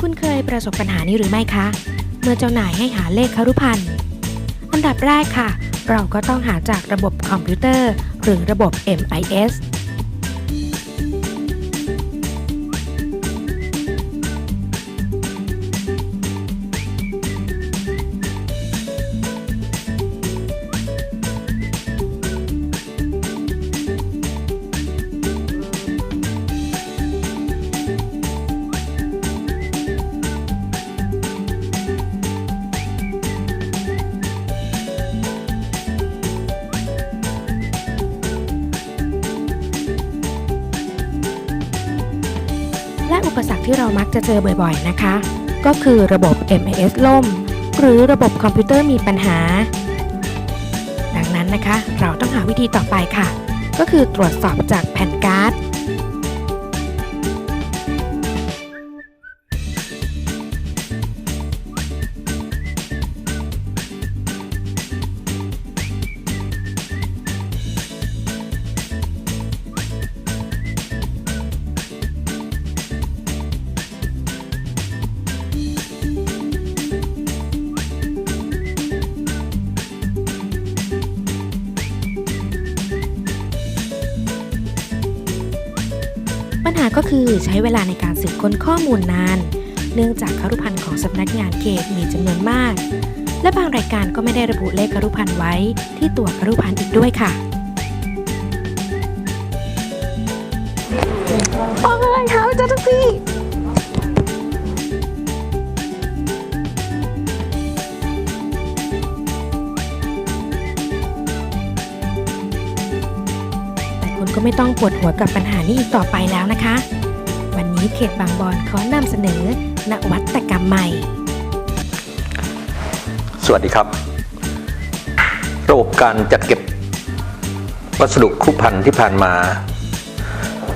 คุณเคยประสบปัญหานี้หรือไม่คะ เมื่อเจ้านายให้หาเลขครุพันธ์อันดับแรกค่ะ เราก็ต้องหาจากระบบคอมพิวเตอร์ หรือระบบ MIS และอุปสรรคที่เรามักจะเจอบ่อยๆนะคะ ก็คือระบบ MIS ล่ม หรือระบบคอมพิวเตอร์มีปัญหา ดังนั้นนะคะ เราต้องหาวิธีต่อไปค่ะ ก็คือตรวจสอบจากแผ่นการ์ด ปัญหาก็คือใช้เวลาในการสืบค้นข้อมูลนาน เนื่องจากคารุพันธ์ของสำนักงานเขตมีจำนวนมาก และบางรายการก็ไม่ได้ระบุเลขคารุพันธ์ไว้ที่ตัวคารุพันธ์อีกด้วยค่ะโอ้ยหาไม่เจอทุกที ก็ไม่ต้องปวดหัวกับปัญหานี้อีกต่อไปแล้วนะคะ วันนี้เขตบางบอนขอนำเสนอนวัตกรรมใหม่ สวัสดีครับ ระบบการจัดเก็บวัสดุครุพันธ์ที่ผ่านมา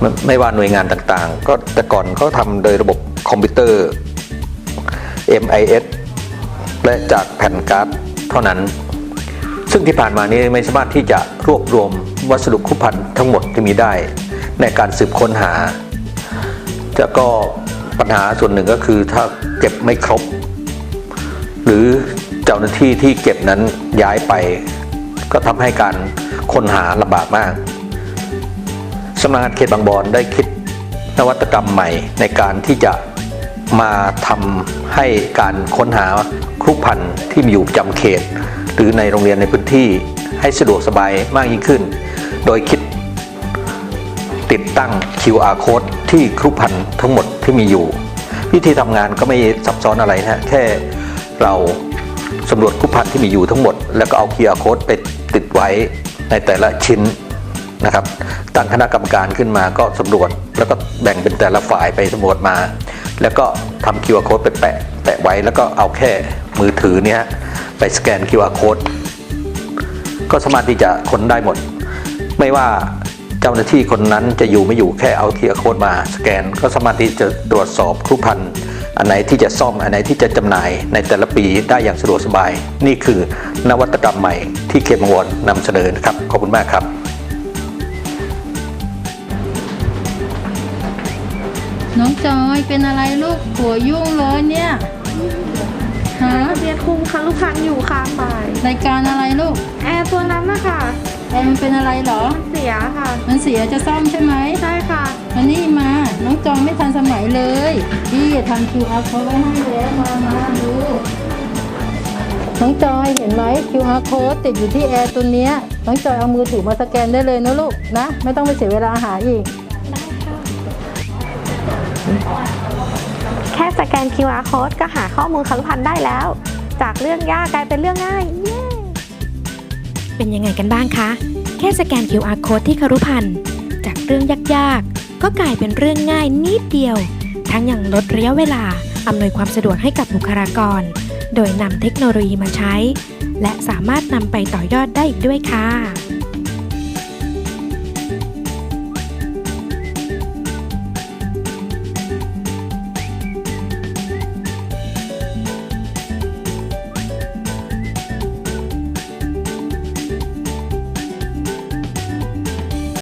ไมไม่ว่าหน่วยงานต่างๆ ก็แต่ก่อนเขาทำโดยระบบคอมพิวเตอร์ MIS และจากแผ่นการ์ดเท่านั้น ซึ่งที่ผ่านมานี้ไม่สามารถที่จะรวบรวม วัสดุครุพันธ์ทั้งหมดที่มีได้ในการสืบค้นหาจะก็ปัญหาส่วนหนึ่งก็คือถ้าเก็บไม่ครบ หรือเจ้าหน้าที่ที่เก็บนั้นย้ายไป ก็ทำให้การค้นหาลำบากมากสำนักงานเขตบางบอนได้คิดนวัตกรรมใหม่ในการที่จะมาทำให้การค้นหาครุพันธ์ที่มีอยู่ประจำเขต หรือในโรงเรียนในพื้นที่ให้สะดวกสบายมากยิ่งขึ้น โดยคิดติดตั้ง QR code ที่ครุพันธ์ทั้งหมดที่มีอยู่ วิธีทำงานก็ไม่ซับซ้อนอะไรนะฮะแค่เราสำรวจครุพันธ์ที่มีอยู่ทั้งหมด แล้วก็เอา QR code ไปติดไว้ในแต่ละชิ้นนะครับตั้งคณะกรรมการขึ้นมาก็สำรวจ แล้วก็แบ่งเป็นแต่ละฝ่ายไปสำรวจมา แล้วก็ทำ QR code ไปแปะแปะไว้แล้วก็เอาแค่มือถือเนี่ยไปสแกน QR code ก็สามารถที่จะค้นได้หมด ไม่ว่าเจ้าหน้าที่คนนั้นจะอยู่ไม่อยู่แค่เอาเทียโค้ดมาสแกน ก็สามารถที่จะตรวจสอบครุพันธ์อันไหนที่จะซ่อมอันไหนที่จะจำหน่ายในแต่ละปีได้อย่างสะดวกสบาย นี่คือนวัตกรรมใหม่ที่เขตบางวอนนำเสนอนะครับ ขอบคุณมากครับน้องจอยเป็นอะไรลูกหัวยุ่งเลยเนี่ยฮะเรียนคุมคารุพันธ์อยู่ค่ะฝ่ายรายการอะไรลูก แอร์ตัวนั้นนะคะ แอร์มันเป็นอะไรเหรอ เสียค่ะ มันเสียจะซ่อมใช่ไหมใช่ค่ะมานี่มา น้องจอยไม่ทันสมัยเลย พี่ทำ QR code ไว้ให้แล้วมามาดูน้องจอยเห็นไหม QR code ติดอยู่ที่แอร์ตัวเนี้ยน้องจอยเอามือถือมาสแกนได้เลยนะลูกนะ ไม่ต้องไปเสียเวลาหาอีก แค่สแกน QR code ก็หาข้อมูลคารุพันธ์ได้แล้ว จากเรื่องยากกลายเป็นเรื่องง่าย เย้ เป็นยังไงกันบ้างคะ แค่สแกน QR code ที่คารุพันธ์จากเรื่องยากๆ ก็กลายเป็นเรื่องง่ายนิดเดียว ทั้งยังลดระยะเวลา อำนวยความสะดวกให้กับบุคลากร โดยนำเทคโนโลยีมาใช้ และสามารถนำไปต่อยอดได้อีกด้วยค่ะ